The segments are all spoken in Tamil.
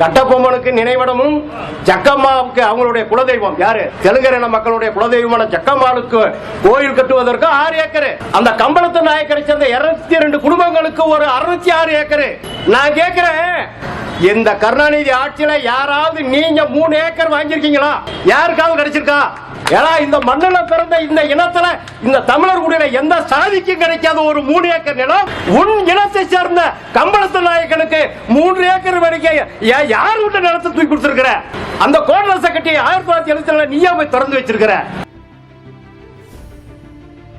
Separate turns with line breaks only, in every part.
கட்டபொம்மனுக்கு நினைவிடமும் ஜக்கம்மாவுக்கு அவங்களுடைய குலதெய்வம். யாரு? தெலுங்கரின மக்களுடைய குலதெய்வமான ஜக்கம்மாளுக்கு கோயில் கட்டுவதற்கு ஆறு ஏக்கர். அந்த கம்பளத்து நாயக்கரை சேர்ந்த இருநூத்தி ரெண்டு குடும்பங்களுக்கு ஒரு அறுநூத்தி ஆறு ஏக்கர். நான் கேட்கிறேன் இந்த கருணாநிதி ஆட்சியில யாராவது நீங்க மூணு ஏக்கர் வாங்கியிருக்கீங்களா? யாருக்காவது கிடைச்சிருக்கா? ஏன்னா இந்த மண்ணில் பிறந்த இந்த இனத்துல இந்த தமிழர் குடியில எந்த சாதிக்கும் கிடைக்காத ஒரு மூணு ஏக்கர் நிலம் உன் இனத்தை சேர்ந்த கம்பளத்து நாயக்கனுக்கு மூன்று ஏக்கர் வரைக்கும் யா- யார் விட்டு நிலத்தை தூக்கி கொடுத்துருக்கிற? அந்த கோடரச கட்டி ஆயிரத்தி தொள்ளாயிரத்தி எழுபத்தி நீயா போய் திறந்து வச்சிருக்கிற?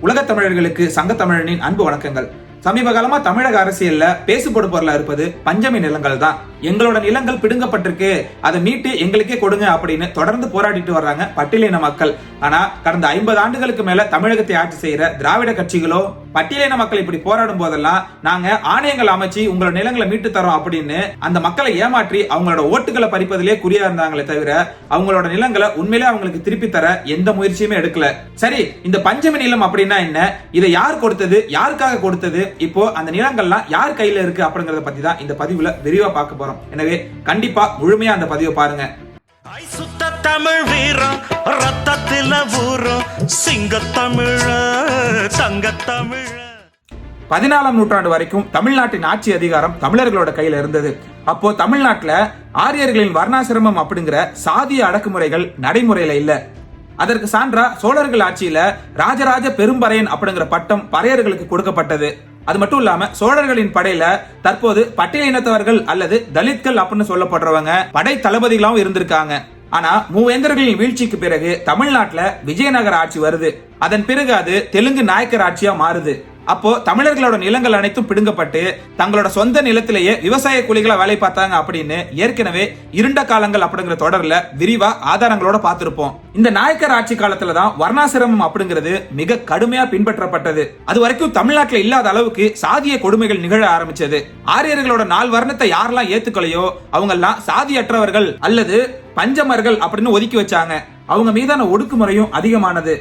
உலகத் தமிழர்களுக்கு சங்க தமிழனின் அன்பு வணக்கங்கள். சமீப காலமா தமிழக அரசியல்ல பேசுபடுபொருளா இருப்பது பஞ்சமி நிலங்கள் தான் எங்களோட நிலங்கள் பிடுங்கப்பட்டிருக்கு. அதை மீட்டு எங்களுக்கே கொடுங்க அப்படின்னு தொடர்ந்து போராடிட்டு வர்றாங்க பட்டியலின மக்கள். ஆனா கடந்த ஐம்பது ஆண்டுகளுக்கு மேல தமிழகத்தை ஆட்சி செய்யற திராவிட கட்சிகளோ பட்டியலின மக்கள் இப்படி போராடும் போதெல்லாம் நாங்க ஆணையங்கள் அமைச்சு உங்களோட நிலங்களை மீட்டு தரோம் அப்படின்னு அந்த மக்களை ஏமாற்றி அவங்களோட ஓட்டுகளை பறிப்பதிலே குறியா இருந்தாங்களே தவிர அவங்களோட நிலங்களை உண்மையிலே அவங்களுக்கு திருப்பி தர எந்த முயற்சியுமே எடுக்கல. சரி இந்த பஞ்சமி நிலம் அப்படின்னா என்ன? இதை யார் கொடுத்தது? யாருக்காக கொடுத்தது? இப்போ அந்த நிலங்கள்லாம் யார் கையில இருக்கு அப்படிங்கறத பத்தி தான் இந்த பதிவுல விரிவா பார்க்க போறோம். எனவே கண்டிப்பா முழுமையா அந்த பதிவை பாருங்க.
சுத்த தமிழ் வீரம் ரத்தத்தில சிங்க தமிழ தங்க தமிழ
பதினாலாம் நூற்றாண்டு வரைக்கும் தமிழ்நாட்டின் ஆட்சி அதிகாரம் தமிழர்களோட கையில இருந்தது. அப்போ தமிழ்நாட்டுல ஆரியர்களின் வர்ணாசிரமம் அப்படிங்கிற சாதிய அடக்குமுறைகள் நடைமுறையில இல்ல. அதற்கு சான்றா சோழர்கள் ஆட்சியில ராஜராஜ பெரும்பறையன் அப்படிங்கிற பட்டம் பறையர்களுக்கு கொடுக்கப்பட்டது. அது மட்டும் இல்லாம சோழர்களின் படையில தற்போது பட்டியல் இனத்தவர்கள் அல்லது தலித்கள் அப்படின்னு சொல்லப்படுறவங்க படை தளபதிகளாகவும் இருந்திருக்காங்க. ஆனா மூவேந்தர்களின் வீழ்ச்சிக்கு பிறகு தமிழ்நாட்டுல விஜயநகர ஆட்சி வருது. அதன் பிறகு அது தெலுங்கு நாயக்கர் ஆட்சியா மாறுது. அப்போ தமிழர்களோட நிலங்கள் அனைத்தும் பிடுங்கப்பட்டு தங்களோட சொந்த நிலத்திலேயே விவசாய கூலிகளா வேலை பார்த்தாங்க அப்படின்னு ஏற்கனவே இருண்ட காலங்கள் அப்படிங்கிற தொடர்ல விரிவா ஆதாரங்களோட பார்த்திருப்போம். இந்த நாயக்கர் ஆட்சி காலத்துல தான் வர்ணாசிரமம் அப்படிங்கிறது மிக கடுமையா பின்பற்றப்பட்டது. அது வரைக்கும் தமிழ்நாட்டில் இல்லாத அளவுக்கு சாதிய கொடுமைகள் நிகழ ஆரம்பிச்சது. ஆரியர்களோட நால் வர்ணத்தை யாரெல்லாம் ஏத்துக்கலையோ அவங்க எல்லாம் சாதியற்றவர்கள் அல்லது பஞ்சமர்கள் அப்படின்னு ஒதுக்கி வச்சாங்க. அவங்க மீதான ஒடுக்குமுறையும் அதிகமானது.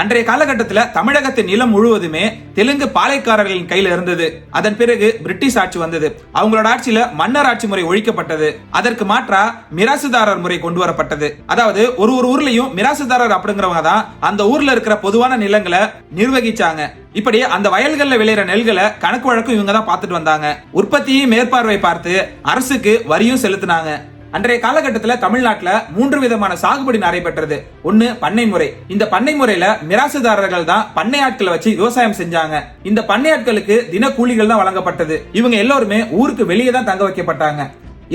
அன்றைய காலகட்டத்தில் தமிழகத்தின் நிலம் முழுவதுமே தெலுங்கு பாளையக்காரர்களின் கையில இருந்தது. அதன் பிறகு பிரிட்டிஷ் ஆட்சி வந்தது. அவங்களோட ஆட்சியில மன்னர் ஆட்சி முறை ஒழிக்கப்பட்டது. அதற்கு மாற்றா மிராசுதாரர் முறை கொண்டு வரப்பட்டது. அதாவது ஒரு ஒரு ஊர்லயும் மிராசுதாரர் அப்படிங்கிறவங்க தான் அந்த ஊர்ல இருக்கிற பொதுவான நிலங்களை நிர்வகிச்சாங்க. இப்படி அந்த வயல்கள்ல விளையிற நெல்களை கணக்கு வழக்கம் இவங்க தான் பார்த்துட்டு வந்தாங்க. உற்பத்தியும் மேற்பார்வை பார்த்து அரசுக்கு வரியும் செலுத்தினாங்க. அன்றைய காலகட்டத்தில் தமிழ்நாட்டுல மூன்று விதமான சாகுபடி நடைபெற்றது. ஒன்னு பண்ணை முறை. இந்த பண்ணை முறையில மிராசுதாரர்கள் தான் பண்ணை ஆட்களை வச்சு விவசாயம் செஞ்சாங்க. இந்த பண்ணை ஆட்களுக்கு தின கூலிகள் தான் வழங்கப்பட்டது. இவங்க எல்லோருமே ஊருக்கு வெளியே தான் தங்க வைக்கப்பட்டாங்க.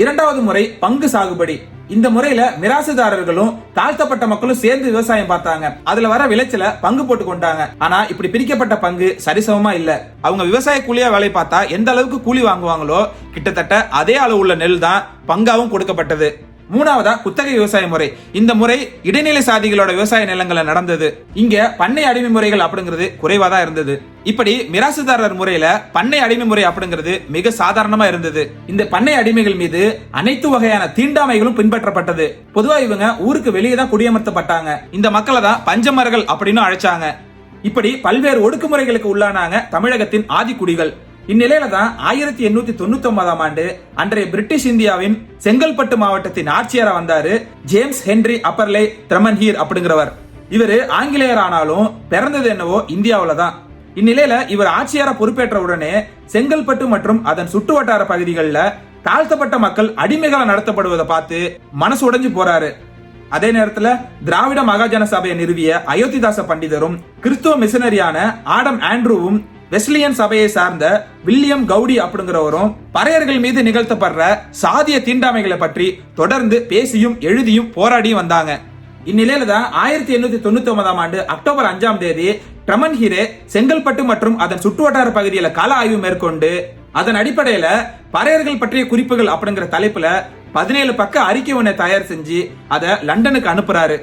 இரண்டாவது முறை பங்கு சாகுபடி. இந்த முறையில மிராசுதாரர்களும் தாழ்த்தப்பட்ட மக்களும் சேர்ந்து விவசாயம் பார்த்தாங்க. அதுல வர விளைச்சல பங்கு போட்டு கொண்டாங்க. ஆனா இப்படி பிரிக்கப்பட்ட பங்கு சரிசமமா இல்ல. அவங்க விவசாய கூலியா வேலை பார்த்தா எந்த அளவுக்கு கூலி வாங்குவாங்களோ கிட்டத்தட்ட அதே அளவு உள்ள நெல் தான் பங்காவும் கொடுக்கப்பட்டது. மூணாவதா குத்தகை விவசாய முறை. இந்த முறை இடைநிலை சாதிகளோட விவசாய நிலங்களை நடந்தது. இங்க பண்ணை அடிமை முறைகள் அப்படிங்கிறது குறைவா தான் இருந்தது. இப்படி மிராசுதாரர் முறையில பண்ணை அடிமை முறை அப்படிங்கிறது மிக சாதாரணமா இருந்தது. இந்த பண்ணை அடிமைகள் மீது அனைத்து வகையான தீண்டாமைகளும் பின்பற்றப்பட்டது. பொதுவா இவங்க ஊருக்கு வெளியே தான் குடியமர்த்தப்பட்டாங்க. இந்த மக்களை தான் பஞ்சமர்கள் அப்படின்னு அழைச்சாங்க. இப்படி பல்வேறு ஒடுக்குமுறைகளுக்கு உள்ளானாங்க தமிழகத்தின் ஆதிக்குடிகள். இந்நிலையில தான் ஆயிரத்தி எண்ணூத்தி தொண்ணூத்தி ஒன்பதாம் ஆண்டு அன்றைய பிரிட்டிஷ் இந்தியாவின் செங்கல்பட்டு மாவட்டத்தின் ஆட்சியரா வந்தாரு ஜேம்ஸ் ஹென்றி அப்பர்லே திரமன்ஹீர் அப்படிங்கிறவர். இவர் ஆங்கிலேயர் ஆனாலும் பிறந்தது என்னவோ இந்தியாவில தான் இந்நிலையில இவர் ஆட்சியார பொறுப்பேற்ற உடனே செங்கல்பட்டு மற்றும் அதன் சுற்றுவட்டார பகுதிகளில் தாழ்த்தப்பட்ட மக்கள் அடிமைகளை நடத்தப்படுவதை பார்த்து மனசு உடைஞ்சு போறாரு. அதே நேரத்துல திராவிட மகாஜன சபையை நிறுவிய அயோத்திதாச பண்டிதரும் கிறிஸ்துவ மிஷனரியான ஆடம் ஆண்ட்ரூவும் வெஸ்லியன் சபையை சார்ந்த வில்லியம் கவுடி அப்படிங்கிறவரும் பறையர்கள் மீது நிகழ்த்தப்படுற சாதிய தீண்டாமைகளை பற்றி தொடர்ந்து பேசியும் எழுதியும் போராடியும் வந்தாங்க. இந்நிலையில தான் ஆயிரத்தி எண்ணூத்தி தொண்ணூத்தி ஒன்பதாம் ஆண்டு அக்டோபர் அஞ்சாம் தேதி ட்ரமன் ஹீரே செங்கல்பட்டு மற்றும் அதன் சுற்றுவட்டார பகுதியில கள ஆய்வு மேற்கொண்டு அதன் அடிப்படையில பறையர்கள் பற்றிய குறிப்புகள் அப்படிங்கிற தலைப்புல பதினேழு பக்க அறிக்கை ஒன்றை தயார் செஞ்சு அதை லண்டனுக்கு அனுப்புறாரு.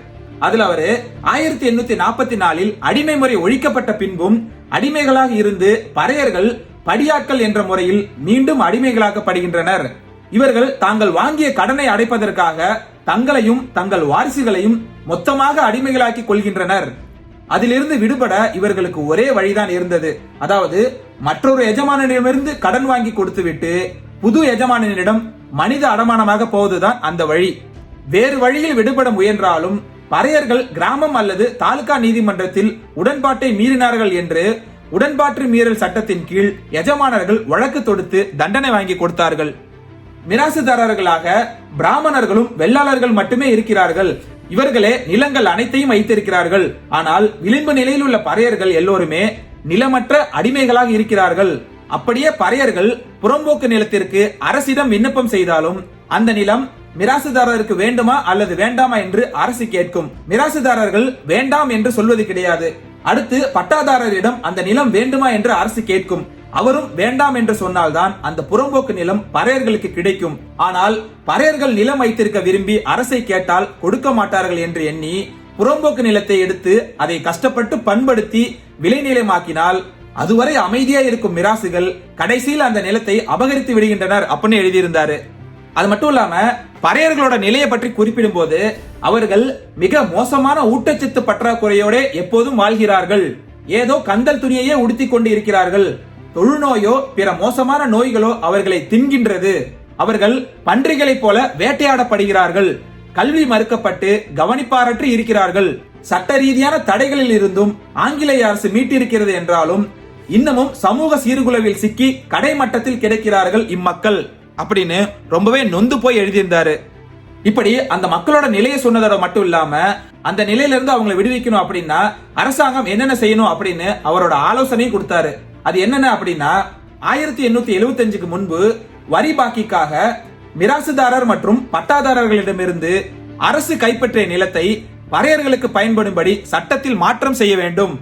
அதுல அவரு ஆயிரத்தி எண்ணூத்தி நாற்பத்தி நாலில் அடிமை முறை ஒழிக்கப்பட்ட பின்பும் அடிமைகளாக இருந்து பறையர்கள் படியாட்கள் என்ற முறையில் மீண்டும் அடிமைகளாக்கப்படுகின்றனர். இவர்கள் தாங்கள் வாங்கிய கடனை அடைப்பதற்காக தங்களையும் தங்கள் வாரிசுகளையும் மொத்தமாக அடிமைகளாக்கி கொள்கின்றனர். அதிலிருந்து விடுபட இவர்களுக்கு ஒரே வழிதான் இருந்தது. அதாவது மற்றொரு எஜமானனிடமிருந்து கடன் வாங்கி கொடுத்துவிட்டு புது எஜமானனிடம் மனித அடமானமாக போவதுதான் அந்த வழி. வேறு வழியில் விடுபட முயன்றாலும் பறையர்கள் கிராமம் அல்லது தாலுகா நீதிமன்றத்தில் உடன்பாட்டை மீறினார்கள் என்று உடன்பாட்டு மீறல் சட்டத்தின் கீழ் எஜமானர்கள் வழக்கு தொடுத்து தண்டனை வாங்கி கொடுத்தார்கள். மிராசுதாரர்களாக பிராமணர்களும் வெள்ளாளர்கள் மட்டுமே இருக்கிறார்கள். இவர்களே நிலங்கள் அனைத்தையும் வைத்திருக்கிறார்கள். ஆனால் விளிம்பு நிலையில் உள்ள பறையர்கள் எல்லோருமே நிலமற்ற அடிமைகளாக இருக்கிறார்கள். அப்படியே பறையர்கள் புறம்போக்கு நிலத்திற்கு அரசிடம் விண்ணப்பம் செய்தாலும் அந்த நிலம் மிராசுதாரருக்கு வேண்டுமா அல்லது வேண்டாமா என்று அரசு கேட்கும். மிராசுதாரர்கள் வேண்டாம் என்று சொல்வது கிடையாது. அடுத்து பட்டாதாரரிடம் அந்த நிலம் வேண்டுமா என்று அரசு கேட்கும். அவரும் வேண்டாம் என்று சொன்னால்தான் அந்த புறம்போக்கு நிலம் பறையர்களுக்கு கிடைக்கும். ஆனால் பறையர்கள் நிலம் வைத்திருக்க விரும்பி அரசை கேட்டால் கொடுக்க மாட்டார்கள் என்று எண்ணி புறம்போக்கு நிலத்தை எடுத்து அதை கஷ்டப்பட்டு பண்படுத்தி விளைநிலமாக்கினால் அதுவரை அமைதியா இருக்கும் மிராசுகள் கடைசியில் அந்த நிலத்தை அபகரித்து விடுகின்றனர் அப்படின்னு எழுதியிருந்தாரு. அது மட்டும் இல்லாம பறையர்களோட நிலையை பற்றி குறிப்பிடும் போது அவர்கள் மிக மோசமான ஊட்டச்சத்து பற்றாக்குறையோட எப்போதும் வாழ்கிறார்கள். ஏதோ கந்தல் துணியையே உடுத்திக் கொண்டு இருக்கிறார்கள். தொழுநோயோ பிற மோசமான நோய்களோ அவர்களை தின்கின்றது. அவர்கள் பன்றிகளைப் போல வேட்டையாடப்படுகிறார்கள். கல்வி மறுக்கப்பட்டு கவனிப்பாரற்று இருக்கிறார்கள். சட்ட ரீதியான தடைகளில் இருந்தும் ஆங்கிலேய அரசு மீட்டிருக்கிறது என்றாலும் இன்னமும் சமூக சீர்குலைவில் சிக்கி கடைமட்டத்தில் கிடைக்கிறார்கள் இம்மக்கள். அப்படின்னு ரொம்பவே நொந்து போய் எழுதியிருந்தாரு. இப்படி அந்த மக்களோட நிலையை சொன்னதோட மட்டும் இல்லாம அந்த நிலையில இருந்து அவங்களை விடுவிக்கணும் அப்படின்னா அரசாங்கம் என்னென்ன செய்யணும் அப்படின்னு அவரோட ஆலோசனையும் கொடுத்தாரு. அது என்னென்ன அப்படின்னா ஆயிரத்தி எண்ணூத்தி எழுபத்தஞ்சுக்கு முன்பு வரி பாக்கிக்காக மிராசுதாரர் மற்றும் பட்டாதாரர்களிடமிருந்து அரசு கைப்பற்றிய நிலத்தை வரையர்களுக்கு பயன்படும்படி சட்டத்தில் மாற்றம் செய்ய வேண்டும்.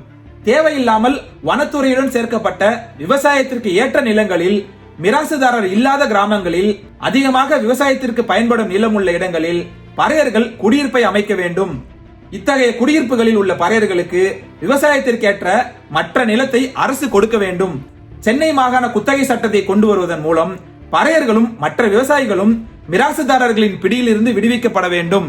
தேவையில்லாமல் வனத்துறையுடன் சேர்க்கப்பட்ட விவசாயத்திற்கு ஏற்ற நிலங்களில் மிராசுதாரர் இல்லாத கிராமங்களில் அதிகமாக விவசாயத்திற்கு பயன்படும் நிலம் உள்ள இடங்களில் பறையர்கள் குடியிருப்பை அமைக்க வேண்டும். இத்தகைய குடியிருப்புகளில் உள்ள பறையர்களுக்கு விவசாயத்திற்கேற்ற மற்ற நிலத்தை அரசு கொடுக்க வேண்டும். சென்னை மாகாண குத்தகை சட்டத்தை கொண்டு வருவதன் மூலம் பறையர்களும் மற்ற விவசாயிகளும் மிராசுதாரர்களின் பிடியிலிருந்து விடுவிக்கப்பட வேண்டும்.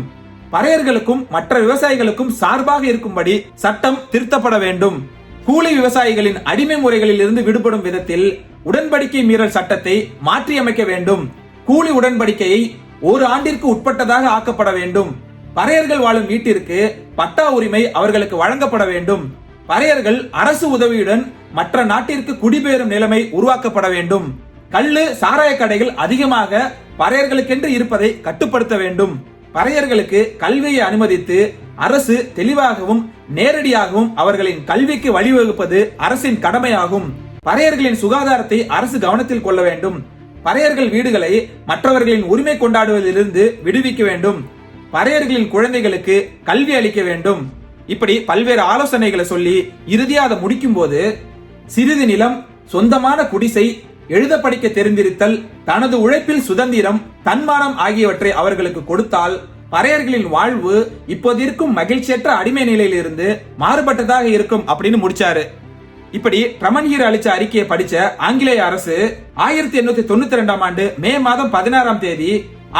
பறையர்களுக்கும் மற்ற விவசாயிகளுக்கும் சார்பாக இருக்கும்படி சட்டம் திருத்தப்பட வேண்டும். கூலி விவசாயிகளின் அடிமை முறைகளில் இருந்து விடுபடும் விதத்தில் உடன்படிக்கை மீறல் சட்டத்தை மாற்றியமைக்க வேண்டும். கூலி உடன்படிக்கையை ஒரு ஆண்டிற்கு உட்பட்டதாக ஆக்கப்பட வேண்டும். பறையர்கள் வாழும் வீட்டிற்கு பட்டா உரிமை அவர்களுக்கு வழங்கப்பட வேண்டும். பறையர்கள் அரசு உதவியுடன் மற்ற நாட்டிற்கு குடிபெயரும் நிலைமை உருவாக்கப்பட வேண்டும். கள்ளு சாராய கடைகள் அதிகமாக பறையர்களுக்கென்று இருப்பதை கட்டுப்படுத்த வேண்டும். பறையர்களுக்கு கல்வியை அனுமதித்து அரசு தெளிவாகவும் நேரடியாகவும் அவர்களின் கல்விக்கு வழிவகுப்பது அரசின் கடமையாகும். பறையர்களின் சுகாதாரத்தை அரசு கவனத்தில் கொள்ள வேண்டும். பறையர்கள் வீடுகளை மற்றவர்களின் உரிமை கொண்டாடுவதிலிருந்து விடுவிக்க வேண்டும். பறையர்களின் குழந்தைகளுக்கு கல்வி அளிக்க வேண்டும். இப்படி பல்வேறு ஆலோசனைகளை சொல்லி இறுதியாக அதை முடிக்கும் போது சிறிது நிலம் சொந்தமான குடிசை எழுத படிக்க தெரிந்திருத்தல் தனது உழைப்பில் சுதந்திரம் தன்மானம் ஆகியவற்றை அவர்களுக்கு கொடுத்தால் பறையர்களின் வாழ்வு இப்போது இருக்கும் மகிழ்ச்சியற்ற அடிமை நிலையிலிருந்து மாறுபட்டதாக இருக்கும் அப்படின்னு முடிச்சாரு. இப்படி பிரமன்ஹீர் அளிச்ச அறிக்கையை படிச்ச ஆங்கிலேய அரசு ஆயிரத்தி எண்ணூத்தி தொண்ணூத்தி ரெண்டாம் ஆண்டு மே மாதம் பதினாறாம் தேதி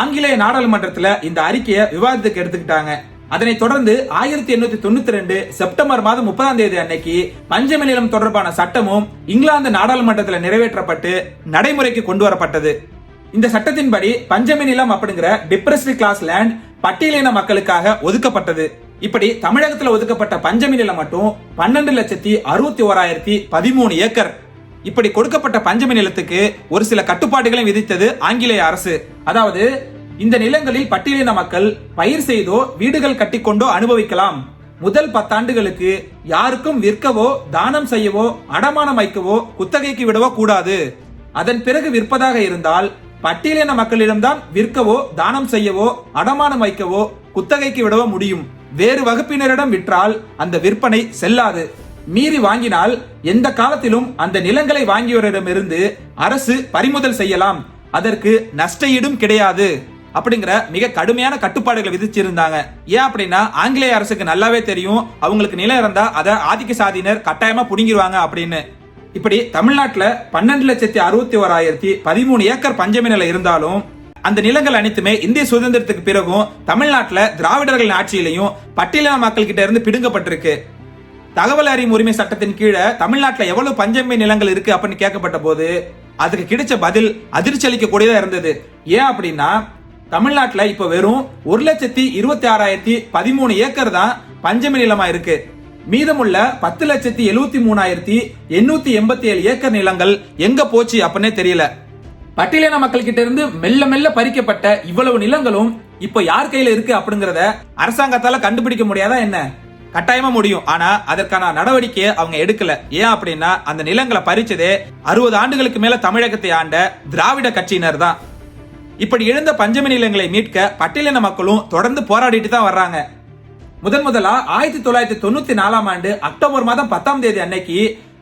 ஆங்கிலேய நாடாளுமன்றத்துல இந்த அறிக்கையை விவாதத்துக்கு எடுத்துக்கிட்டாங்க. அதனைத் தொடர்ந்து ஆயிரத்தி எண்ணூத்தி தொண்ணூத்தி ரெண்டு செப்டம்பர் மாதம் முப்பதாம் தேதி அன்னைக்கு பஞ்சமி நிலம் தொடர்பான சட்டமும் இங்கிலாந்து நாடாளுமன்றத்தில் நிறைவேற்றப்பட்டு நடைமுறைக்கு கொண்டு வரப்பட்டது இந்த சட்டத்தின்படி பஞ்சமி நிலம் அப்படிங்கிற டிப்ரெஸ்டு கிளாஸ் லேண்ட் பட்டியலின மக்களுக்காக ஒதுக்கப்பட்டது. இப்படி தமிழகத்துல ஒதுக்கப்பட்ட பஞ்சமி நிலம் மட்டும் பன்னெண்டு லட்சத்தி அறுபத்தி ஓராயிரத்தி பதிமூணு ஏக்கர். இப்படி கொடுக்கப்பட்ட பஞ்சமி நிலத்துக்கு ஒரு சில கட்டுப்பாடுகளை விதித்தது ஆங்கிலேய அரசு. அதாவது இந்த நிலங்களில் பட்டியலின மக்கள் பயிர் செய்தோ வீடுகள் கட்டிக்கொண்டோ அனுபவிக்கலாம். முதல் பத்தாண்டுகளுக்கு யாருக்கும் விற்கவோ தானம் செய்யவோ அடமானம் வைக்கவோ குத்தகைக்கு விடவோ கூடாது. அதன் பிறகு விற்பதாக இருந்தால் பட்டியலின மக்களிடம்தான் விற்கவோ தானம் செய்யவோ அடமானம் வைக்கவோ குத்தகைக்கு விடவோ முடியும். வேறு வகுப்பினரிடம் விற்றால் அந்த விற்பனை செல்லாது. மீறி வாங்கினால் எந்த காலத்திலும் அந்த நிலங்களை வாங்கியவரிடமிருந்து அரசு பறிமுதல் செய்யலாம். அதற்கு நஷ்டஈடும் கிடையாது. அப்படிங்கிற மிக கடுமையான கட்டுப்பாடுகளை விதிச்சிருந்தாங்க. ஏன் அப்படின்னா ஆங்கிலேய அரசுக்கு நல்லாவே தெரியும் அவங்களுக்கு நிலம் இருந்தா அதை ஆதிக்க சாதியினர் கட்டாயமா புடுங்கிடுவாங்க அப்படின்னு. இப்படி தமிழ்நாட்டில் பன்னெண்டு லட்சத்தி அறுபத்தி ஓராயிரத்தி பதிமூணு ஏக்கர் பஞ்சமி நிலம் இருந்தாலும் அந்த நிலங்கள் அனைத்துமே இந்திய சுதந்திரத்துக்கு பிறகும் தமிழ்நாட்டில் திராவிடர்களின் ஆட்சியிலையும் பட்டியலின மக்கள் கிட்ட இருந்து பிடுங்கப்பட்டிருக்கு. தகவல் அறியும் உரிமை சட்டத்தின் கீழே தமிழ்நாட்டில் எவ்வளவு பஞ்சமி நிலங்கள் இருக்கு அப்படின்னு கேட்கப்பட்ட போது அதுக்கு கிடைச்ச பதில் அதிர்ச்சி அளிக்க கூடியதா இருந்தது. ஏன் அப்படின்னா தமிழ்நாட்டில் இப்போ வெறும் ஒரு லட்சத்தி இருபத்தி ஆறாயிரத்தி பதிமூணு ஏக்கர் தான் பஞ்சமி நிலமா இருக்கு. மீதமுள்ள பத்து லட்சத்தி எழுபத்தி மூணாயிரத்தி எண்ணூத்தி எண்பத்தி ஏழு ஏக்கர் நிலங்கள் எங்க போச்சு அப்படின்னே தெரியல. பட்டியலின மக்கள் கிட்ட இருந்து மெல்ல மெல்ல பறிக்கப்பட்ட இவ்வளவு நிலங்களும் இப்ப யார் கையில இருக்கு அப்படிங்கறத அரசாங்கத்தால கண்டுபிடிக்க முடியாதா என்ன? கட்டாயமா முடியும். ஆனா அதற்கான நடவடிக்கையை அவங்க எடுக்கல. ஏன் அப்படின்னா அந்த நிலங்களை பறிச்சதே அறுபது ஆண்டுகளுக்கு மேல தமிழகத்தை ஆண்ட திராவிட கட்சியினர் தான். இப்படி எழுந்த பஞ்சமி நிலங்களை மீட்க பட்டியலின மக்களும் தொடர்ந்து போராடிட்டு தான் வர்றாங்க. முதன் முதலா ஆயிரத்தி தொள்ளாயிரத்தி தொண்ணூத்தி நாலாம் ஆண்டு அக்டோபர் மாதம் பத்தாம் தேதி அன்னைக்கு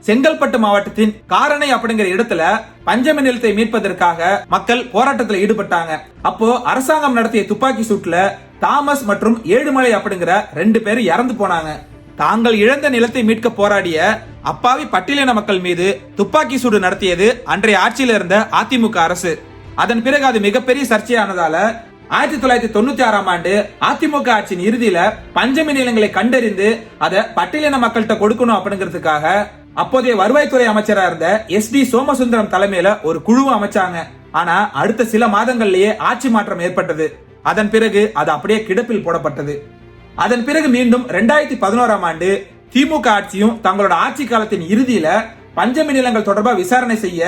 செங்கல்பட்டு மாவட்டத்தின் காரணை அப்படிங்கிற இடத்துல பஞ்சமி நிலத்தை மீட்பதற்காக மக்கள் போராட்டத்தில் ஈடுபட்டாங்க. அப்போ அரசாங்கம் நடத்திய துப்பாக்கி சூட்டுல தாமஸ் மற்றும் ஏழுமலை அப்படிங்கிற ரெண்டு பேர் இறந்து போனாங்க. தாங்கள் இழந்த நிலத்தை மீட்க போராடிய அப்பாவி பட்டியலின மக்கள் மீது துப்பாக்கி சூடு நடத்தியது அன்றைய ஆட்சியில் இருந்த அதிமுக அரசு. அதன் பிறகு அது மிகப்பெரிய சர்ச்சையானதால ஆயிரத்தி தொள்ளாயிரத்தி தொண்ணூத்தி ஆறாம் ஆண்டு அதிமுக ஆட்சியின் இறுதியில பஞ்சமி நிலங்களை கண்டறிந்து அதை பட்டியலின மக்கள்கிட்ட கொடுக்கணும் அப்படிங்கிறதுக்காக அப்போதைய வருவாய்த்துறை அமைச்சரா இருந்த எஸ் டி சோமசுந்தரம் தலைமையில ஒரு குழுவை அமைச்சாங்க. ஆனா அடுத்த சில மாதங்கள்லயே ஆட்சி மாற்றம் ஏற்பட்டது. அதன் பிறகு அது அப்படியே கிடப்பில் போடப்பட்டது. அதன் பிறகு மீண்டும் ரெண்டாயிரத்தி பதினோராம் ஆண்டு திமுக ஆட்சியும் தங்களோட ஆட்சி காலத்தின் இறுதியில பஞ்சமி நிலங்கள் தொடர்பாக விசாரணை செய்ய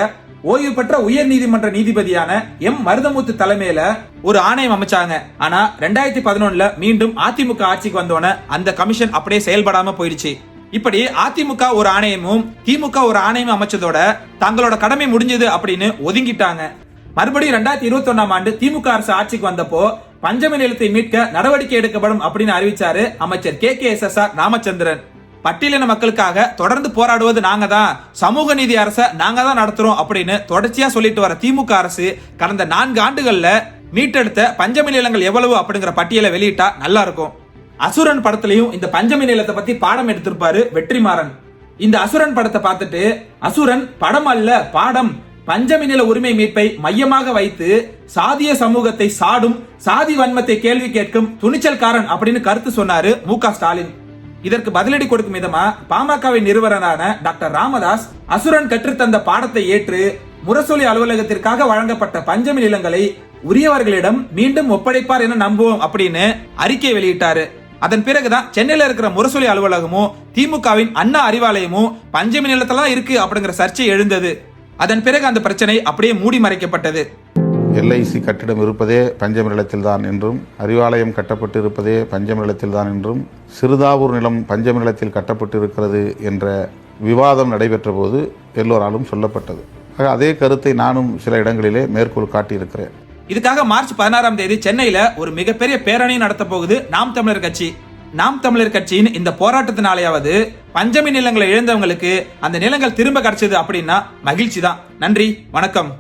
ஓய்வு பெற்ற உயர் நீதிமன்ற நீதிபதியான எம். மருதமுத்து தலைமையில ஒரு ஆணையம் அமைச்சாங்க. ஆனா ரெண்டாயிரத்தி பதினொன்னுல மீண்டும் அதிமுக ஆட்சிக்கு வந்தோன அந்த கமிஷன் அப்படியே செயல்படாம போயிடுச்சு. இப்படி அதிமுக ஒரு ஆணையமும் திமுக ஒரு ஆணையமும் அமைச்சதோட தங்களோட கடமை முடிஞ்சது அப்படின்னு ஒதுங்கிட்டாங்க. மறுபடியும் ரெண்டாயிரத்தி இருபத்தி ஒன்னாம் ஆண்டு திமுக அரசு ஆட்சிக்கு வந்தப்போ பஞ்சமி நிலத்தை மீட்க நடவடிக்கை எடுக்கப்படும் அப்படின்னு அறிவிச்சாரு அமைச்சர் K. K. S. S. R. Ramachandran. பட்டியலின மக்களுக்காக தொடர்ந்து போராடுவது நாங்க தான் சமூக நீதி அரசை நாங்க தான் நடத்துறோம் அப்படின்னு தொடர்ச்சியா சொல்லிட்டு வர திமுக அரசு கடந்த நான்கு ஆண்டுகள்ல மீட்டெடுத்த பஞ்சமி நிலங்கள் எவ்வளவு அப்படிங்கிற பட்டியலை வெளியிட்டா நல்லா இருக்கும். அசுரன் படத்திலையும் இந்த பஞ்சமி நிலத்தை பத்தி பாடம் எடுத்திருப்பாரு வெற்றிமாறன். இந்த அசுரன் படத்தை பார்த்துட்டு அசுரன் படம் அல்ல பாடம். பஞ்சமி நில உரிமை மீட்பை மையமாக வைத்து சாதிய சமூகத்தை சாடும் சாதி வன்மத்தை கேள்வி கேட்கும் துணிச்சல்காரன் அப்படின்னு கருத்து சொன்னாரு மு ஸ்டாலின். இதற்கு பதிலடி கொடுக்கும் விதமா பாமகவின் நிறுவனரான டாக்டர் ராமதாஸ் அசுரன் கற்றுத்தந்த பாடத்தை ஏற்று முரசொலி அலுவலகத்திற்காக வழங்கப்பட்ட பஞ்சமி நிலங்களை உரியவர்களிடம் மீண்டும் ஒப்படைப்பார் என நம்புவோம் அப்படின்னு அறிக்கை வெளியிட்டாரு. அதன் பிறகுதான் சென்னையில இருக்கிற முரசொலி அலுவலகமும் திமுகவின் அண்ணா அறிவாலயமும் பஞ்சமி நிலத்தெல்லாம் இருக்கு அப்படிங்கிற சர்ச்சை எழுந்தது. அதன் பிறகு அந்த பிரச்சனை அப்படியே மூடி மறைக்கப்பட்டது.
எல்ஐசி கட்டிடம் இருப்பதே பஞ்சம் நிலத்தில்தான் என்றும் அறிவாலயம் கட்டப்பட்டு இருப்பதே பஞ்சம் நிலத்தில்தான் என்றும் சிறுதாவூர் நிலம் பஞ்சம் நிலத்தில் கட்டப்பட்டு இருக்கிறது என்ற விவாதம் நடைபெற்ற போது எல்லோராலும் சொல்லப்பட்டது. ஆக அதே கருத்தை நானும் சில இடங்களிலே மேற்கோள் காட்டியிருக்கிறேன்.
இதுக்காக மார்ச் பதினாறாம் தேதி சென்னையில ஒரு மிகப்பெரிய பேரணி நடத்த போகுது நாம் தமிழர் கட்சி. நாம் தமிழர் கட்சியின் இந்த போராட்டத்தினாலேயாவது பஞ்சமி நிலங்களை இழந்தவங்களுக்கு அந்த நிலங்கள் திரும்ப கிடைச்சது அப்படின்னா மகிழ்ச்சி தான் நன்றி வணக்கம்.